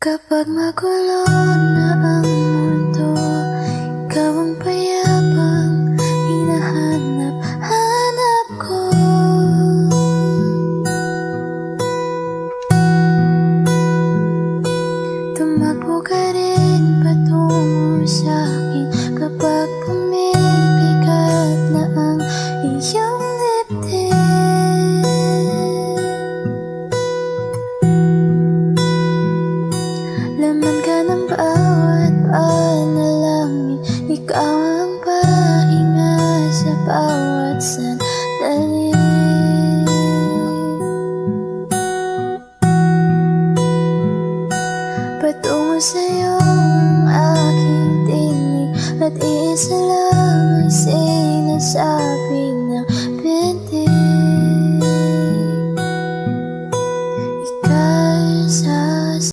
Kapag magulo na ang mundo Ikaw ang payapang hinahanap-hanap ko. Tumakbo ka rin patungo sa akin Kapag pumibigat na ang iyong Laman ka ng bawat panalangin Ikaw ang pahinga sa bawat sandali. Patungo sa'yo ang aking tinig At isa lang